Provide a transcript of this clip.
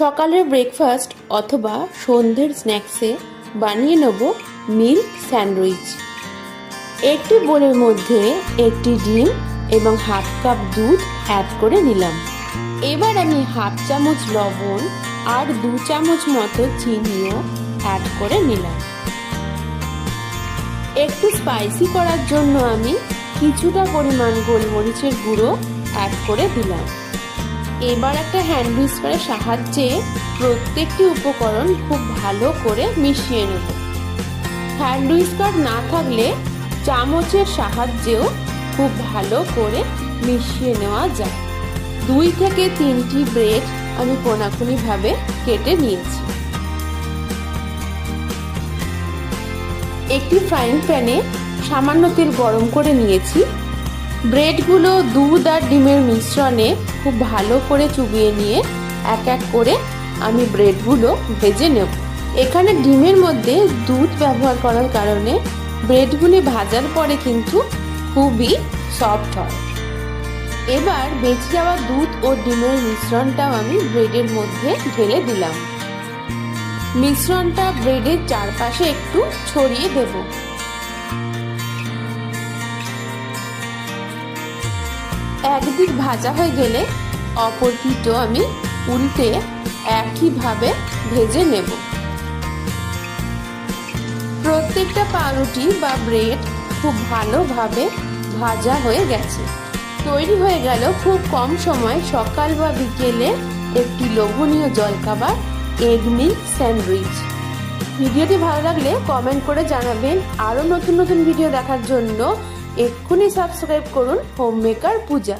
সকালের ব্রেকফাস্ট অথবা সন্ধ্যের স্ন্যাক্সে বানিয়ে নেব মিল্ক স্যান্ডউইচ একটি বোলের মধ্যে একটি ডিম এবং হাফ কাপ দুধ অ্যাড করে নিলাম। এবার আমি হাফ চামচ লবণ আর দু চামচ মতো চিনিও অ্যাড করে নিলাম। একটু স্পাইসি করার জন্য আমি কিছুটা পরিমাণ গোলমরিচের গুঁড়ো অ্যাড করে দিলাম। এবার একটা হ্যান্ড হুইস্কারের সাহায্যে প্রত্যেকটি উপকরণ খুব ভালো করে মিশিয়ে নেব। হ্যান্ড হুইস্কার না থাকলে চামচের সাহায্যেও খুব ভালো করে মিশিয়ে নেওয়া যায়। দুই থেকে তিনটি ব্রেড আমি কোনাকুনিভাবে কেটে নিয়েছি। একটি ফ্রাইং প্যানে সামান্য তেল গরম করে নিয়েছি। ব্রেডগুলো দুধ আর ডিমের মিশ্রণে খুব ভালো করে চুবিয়ে নিয়ে এক এক করে আমি ব্রেডগুলো ভেজে নেব। এখানে ডিমের মধ্যে দুধ ব্যবহার করার কারণে ব্রেডগুলি ভাজার পরে কিন্তু খুবই সফট হয়। এবার বেঁচে যাওয়া দুধ ও ডিমের মিশ্রণটাও আমি ব্রেডের মধ্যে ঢেলে দিলাম। মিশ্রণটা ব্রেডের চারপাশে একটু ছড়িয়ে দেব। একদিক ভাজা হয়ে গেলে অপর আমি উল্টে একইভাবে ভেজে নেব। প্রত্যেকটা পাউরুটি বা ব্রেড খুব ভালোভাবে ভাজা হয়ে গেছে। তৈরি হয়ে গেল খুব কম সময় সকাল বা বিকেলে একটি লোভনীয় জলখাবার এগ মিল্ক স্যান্ডউইচ। ভিডিওটি ভালো লাগলে কমেন্ট করে জানাবেন। আরও নতুন নতুন ভিডিও দেখার জন্য এক্ষুনি সাবস্ক্রাইব করুন হোম মেকার পূজা।